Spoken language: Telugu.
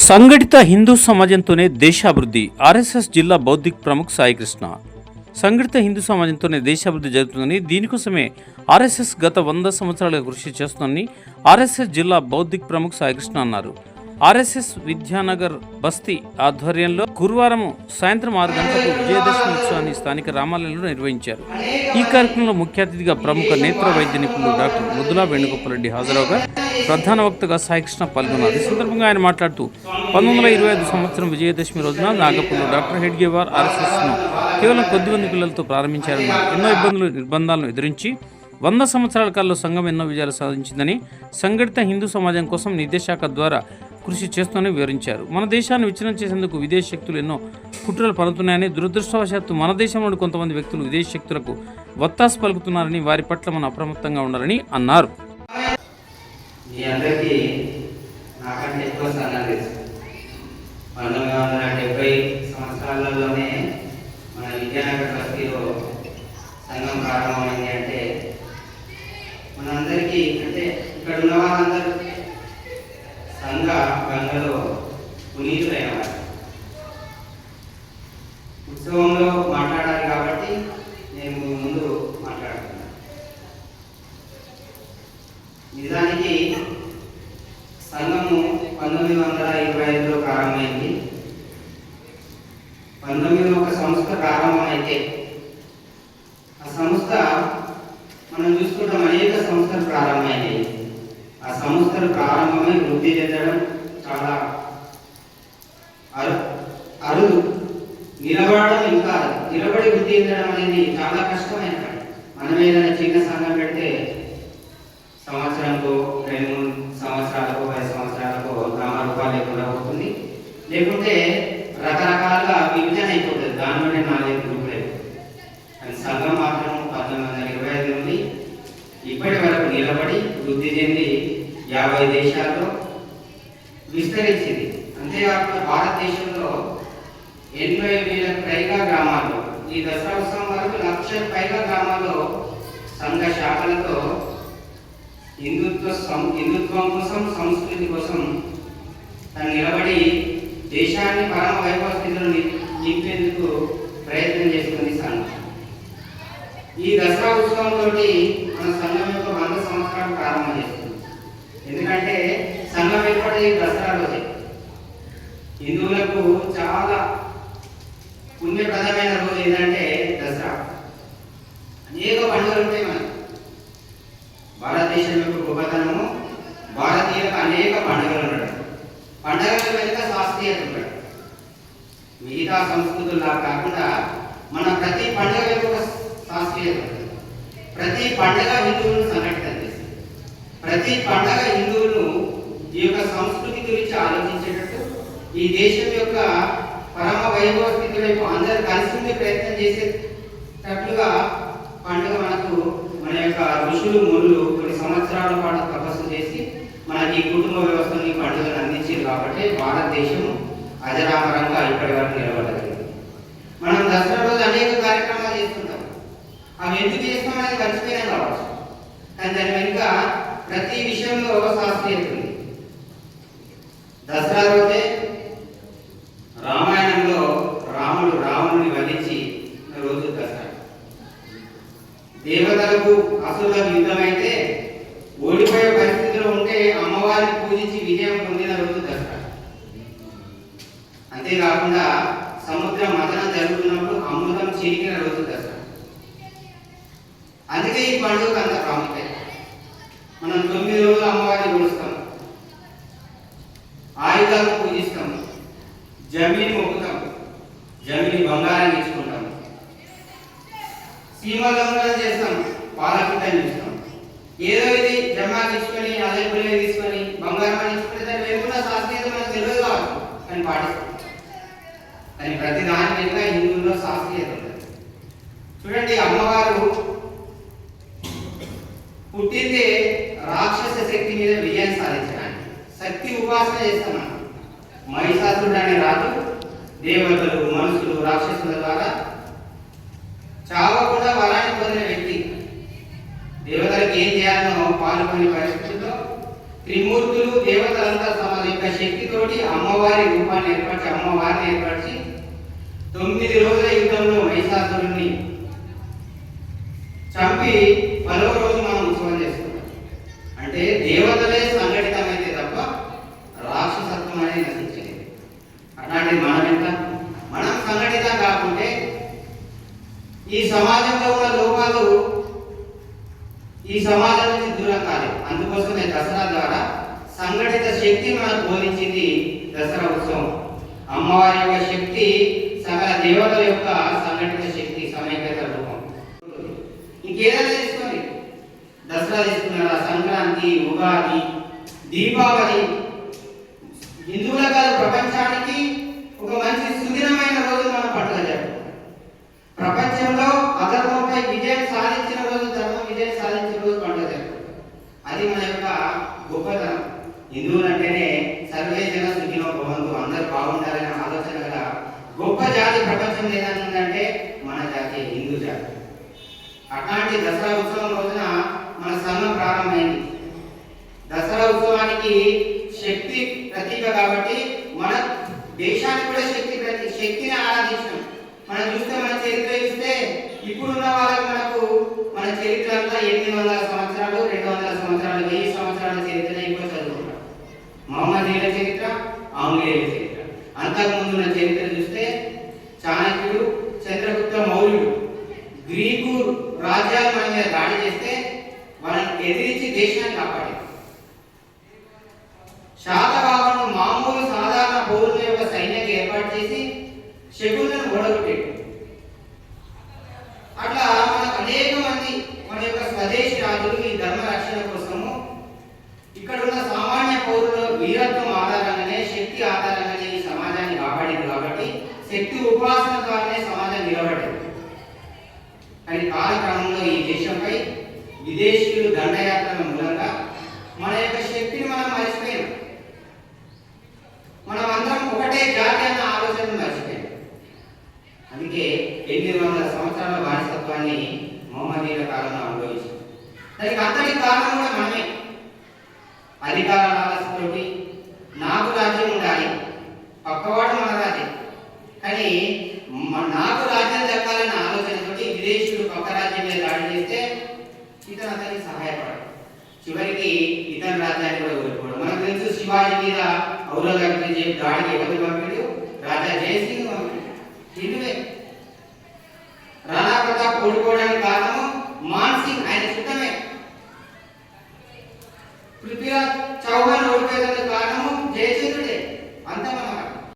సంఘటిత హిందూ సమాజంతోనే దేశాభివృద్ధి. ఆర్ఎస్ఎస్ జిల్లా బౌద్ధిక్ ప్రముఖ్ సాయికృష్ణ సంఘటిత హిందూ సమాజంతోనే దేశాభివృద్ధి జరుగుతుందని దీనికోసమే ఆర్ఎస్ఎస్ గత వంద సంవత్సరాలుగా కృషి చేస్తుందని ఆర్ఎస్ఎస్ జిల్లా బౌద్ధిక్ ప్రముఖ్ సాయికృష్ణ అన్నారు. ఆర్ఎస్ఎస్ విద్యానగర్ బస్తీ ఆధ్వర్యంలో గురువారం సాయంత్రం ఆరు గంటలకు విజయదశమి ఉత్సవాన్ని స్థానిక రామాలయంలో నిర్వహించారు. ఈ కార్యక్రమంలో ముఖ్య అతిథిగా ప్రముఖ నేత్ర వైద్య నిపుణులు డాక్టర్ ముదులా వేణుగోపాల్ రెడ్డి హాజరవగా ప్రధాన వక్తగా సాయికృష్ణ పాల్గొన్నారు. ఈ సందర్భంగా ఆయన మాట్లాడుతూ పంతొమ్మిది వందల ఇరవై ఐదు సంవత్సరం విజయదశమి రోజున నాగపూర్లో డాక్టర్ హెడ్గేవార్ ఆర్ఎస్ఎస్ను కేవలం కొద్ది మంది పిల్లలతో ప్రారంభించారని ఎన్నో ఇబ్బందులు నిర్బంధాలను ఎదిరించి వంద సంవత్సరాల కాలంలో సంఘం ఎన్నో విజయాలు సాధించిందని సంఘటిత హిందూ సమాజం కోసం నిర్దేశాఖ ద్వారా కృషి చేస్తూనే వివరించారు. మన దేశాన్ని విచ్ఛిన్నం చేసేందుకు విదేశీ శక్తులు ఎన్నో కుట్రలు పడుతున్నాయని దురదృష్టవశాత్తు మన దేశంలోని కొంతమంది వ్యక్తులు విదేశీ శక్తులకు వత్తాసు పలుకుతున్నారని వారి పట్ల మనం అప్రమత్తంగా ఉండాలని అన్నారు. మీ అందరికీ నాకంటే ఎక్కువ సంఘం తెలుసు. పంతొమ్మిది వందల డెబ్బై సంవత్సరాలలోనే మన విద్యానగర్ బస్తీలో సంఘం ప్రారంభమైంది అంటే మనందరికీ అంటే ఇక్కడ ఉన్న వాళ్ళందరూ సంఘ గంగలో పునీతులైన వారు ఉత్సవంలో మాట్లాడాలి కాబట్టి నేను ముందు మాట్లాడుతున్నాను నిజానికి సంఘము పంతొమ్మిది వందల ఇరవై ఐదులో ప్రారంభమైంది. పంతొమ్మిది ఒక సంస్థ ప్రారంభమైతే ఆ సంస్థ మనం చూసుకుంటాం అనేక సంస్థలు ప్రారంభమైనాయి. ఆ సంస్థలు ప్రారంభమై వృద్ధి చెందడం చాలా అరు అరుదు. నిలబడడం ఇంకా నిలబడి వృద్ధి చెందడం అనేది చాలా కష్టమైన మనం ఏదైనా చిన్న సంఘం పెడితే సంవత్సరంలో రెండు మూడు లేకుంటే రకరకాలుగా విభజన అయిపోతుంది దానిలోనే నాలుగు గ్రూపులు. అయిపోతుంది సంఘం మాత్రం పంతొమ్మిది వందల ఇరవై ఐదు నుండి ఇప్పటి వరకు నిలబడి వృద్ధి చెంది యాభై దేశాల్లో విస్తరించింది. అంతేకాకుండా భారతదేశంలో ఎనభై వేల పైగా గ్రామాల్లో ఈ దసరా ఉత్సవం వరకు లక్ష పైగా గ్రామాల్లో సంఘ శాఖలతో హిందుత్వ సం హిందుత్వం కోసం సంస్కృతి కోసం తను నిలబడి దేశాన్ని పరమ వైభవ స్థితిలో నింపేందుకు ప్రయత్నం చేస్తుంది సంఘం. ఈ దసరా ఉత్సవంతో మన సంఘం యొక్క వంద సంవత్సరాలు ప్రారంభం చేస్తుంది. ఎందుకంటే సంఘం ఏర్పడి దసరా రోజే. హిందువులకు చాలా పుణ్యప్రదమైన రోజు ఏంటంటే దసరా. అనేక పండుగలు ఉంటాయి మనకి. భారతదేశం యొక్క గొప్పతనము భారతీయులకు అనేక పండుగలు ఉండడం. పండుగల వెనుక శాస్త్ర మిగతా సంస్కృతుల్లా కాకుండా మన ప్రతి పండుగ యొక్క ఒక శాస్త్రీయత. ప్రతి పండుగ హిందువులను సంఘటన చేస్తుంది ప్రతి పండుగ హిందువులు ఈ యొక్క సంస్కృతి గురించి ఆలోచించేటట్టు ఈ దేశం యొక్క పరమ వైభవ స్థితి వైపు అందరూ కలిసి ఉండే ప్రయత్నం చేసేటట్లుగా పండుగ మనకు మన యొక్క ఋషులు మునులు కొన్ని సంవత్సరాల పాటు తపస్సు చేసి మనకి ఈ కుటుంబ వ్యవస్థని ఈ పండుగను అందించారు కాబట్టి భారతదేశం అజరామరంగా ఇప్పటి వరకు నిలబడగలిగింది మనం దసరా రోజు అనేక కార్యక్రమాలు చేస్తుంటాం. అవి ఎందుకు చేస్తాం అనేది మర్చిపోయినా కావచ్చు. కానీ దాని వెనుక ప్రతి విషయంలో శాస్త్రీయత ఉంది. దసరా రోజే రామాయణంలో రాముడు రావణుని వధించి రోజు దసరా దేవతలకు అసురులకు యుద్ధమైతే ఓడిపోయే పరిస్థితిలో ఉంటే అమ్మవారిని పూజించి విజయం పొందిన రోజు దసరా అంతేకాకుండా సముద్ర మదన జరుగుతున్నప్పుడు అమృతం చిరికిన రోజు దసరా అందుకే ఈ పండుగకు అంత ప్రాముఖ్యత. మనం తొమ్మిది రోజులు అమ్మవారిని కొలుస్తాం ఆయుధాలను పూజిస్తాం. జమీని మొక్కుతాం. జమీని బంగారాన్ని ఇచ్చుకుంటాం. సీమలంకనం చేస్తాం. పాలపిట్టని చూస్తాం. ఏదో ఇది జమా తీసుకొని అదే పిల్లలు తీసుకొని బంగారం అని ఇచ్చుకుంటే దాని వేరుకున్న శాస్త్రీయత మనకు తెలియదు కావచ్చు. అని పాటిస్తాం. అని ప్రతి దాని వెనుక హిందువుల్లో శాస్త్రీయత ఉంటుంది చూడండి అమ్మవారు పుట్టిందే రాక్షస శక్తి మీద విజయం సాధించడానికి. శక్తి ఉపాసన చేస్తాం మనం మహిషాసురుడు అనే రాజు దేవతలు మనుషులు రాక్షసుల ద్వారా చావకుండా వరాన్ని పొందిన వ్యక్తి. దేవతలకు ఏం చేయాలనో పాల్గొనే పరిస్థితి త్రిమూర్తులు దేవతలంతా తమ యొక్క శక్తితోటి అమ్మవారి రూపాన్ని ఏర్పరిచి అమ్మవారిని ఏర్పరిచి తొమ్మిది రోజుల యుద్ధంలో మహిషాసురుణ్ణి చంపి పదో రోజు మనం ఉత్సవం చేసుకుంటాం. అంటే దేవతలే సంఘటితమైతే తప్ప రాక్షసత్వం అనేది నశించలేదు. అట్లాంటిది మనం ఎంత? మనం సంఘటితం కాకుంటే ఈ సమాజంలో ఉన్న లోపాలు ఈ సమాజం నుంచి దూరం కాలేదు. అందుకోసమే దసరా ద్వారా సంఘటిత శక్తి మనకు బోధించింది దసరా ఉత్సవం. అమ్మవారి యొక్క శక్తి సకల దేవతల యొక్క సంఘటిత శక్తి సమైక్యత రూపం. ఇంకేదైనా తీసుకోండి. దసరా తీసుకున్నారా? సంక్రాంతి ఉగాది దీపావళి. హిందువుల కాదు ప్రపంచానికి ఒక మంచి సుదినమైన రోజు మనం పండుగ జరుపుకుంటాం ప్రపంచంలో అధర్మంపై విజయం సాధించిన రోజు ధర్మం విజయం సాధించిన రోజు పండుగ జరుపుకుంటాం అది మన యొక్క గొప్పతనం హిందువులు అంటేనే సర్వే జన సుఖినో భవంతు అందరూ బాగుండాలనే ఆలోచన గల గొప్ప జాతి ప్రపంచం ఉందంటే మన జాతి హిందూ జాతి. అట్లాంటి దసరా ఉత్సవం రోజున మన సంఘం ప్రారంభమైంది. దసరా ఉత్సవానికి శక్తి ప్రతీక కాబట్టి మన దేశానికి కూడా శక్తి ప్రతి శక్తిని ఆరాధించడం మనం చూస్తే మన చరిత్ర చూస్తే ఇప్పుడున్న వాళ్ళకి మనకు మన చరిత్ర అంతా ఎనిమిది వందల సంవత్సరాలు రెండు వందల సంవత్సరాలు వెయ్యి సంవత్సరాల చరిత్ర ఇప్పుడు చదువుకుంటాం. మహమ్మదీల చరిత్ర ఆంగ్లేయుల చరిత్ర. అంతకుముందున్న చరిత్ర చూస్తే చాణక్యుడు చంద్రగుప్త మౌర్యుడు. గ్రీకు రాజ్యాల మీద దాడి చేస్తే వాళ్ళని ఎదిరించి దేశాన్ని కాపాడారు. శాతవాహనుడు మామూలు సాధారణ పౌరుల యొక్క సైన్యాన్ని ఏర్పాటు చేసి శకులను ఓడగొట్టాడు అట్లా మనకు అనేక మంది మన యొక్క స్వదేశీ రాజులు ఈ ధర్మ రక్షణ కోసము ఇక్కడ ఉన్న సామాన్య పౌరుల వీరత్వం ఆధారంగానే శక్తి ఆధారంగానే ఈ సమాజాన్ని కాపాడింది కాబట్టి శక్తి ఉపాసన ద్వారానే సమాజం నిలబడింది. కానీ కాలక్రమంలో ఈ దేశంపై విదేశీయులు దండయాత్రల మూలంగా మన యొక్క శక్తిని మనం మర్చిపోయాం. మనం అందరం ఒకటే జాతి అన్న ఆలోచన మర్చిపోయాం. అందుకే ఎనిమిది వందల సంవత్సరాల బానిసత్వాన్ని మహమ్మదీయుల కాలంలో అనుభవించాం. దానికి అంతటి కారణం కూడా మనమే. అధికార ఆలస్యతోటి నాకు రాజ్యం ఉండాలి. పక్కవాడు మన కానీ నాకు రాజ్యం దక్కాలన్న ఆలోచనతోటి విదేశీయుడు పక్క రాజ్యం మీద దాడి చేస్తే ఇతను అతనికి సహాయపడదు చివరికి ఇతర రాజ్యాన్ని కూడా కోల్పోవడం మనకు తెలుసు శివాజీ మీద ఔరంగజేబు చెప్పి దాడికి ఎవరు పంపిడు రాజా జయసింగ్ పంపిడు హిందువే రాణా ప్రతాప్ ఓడిపోవడానికి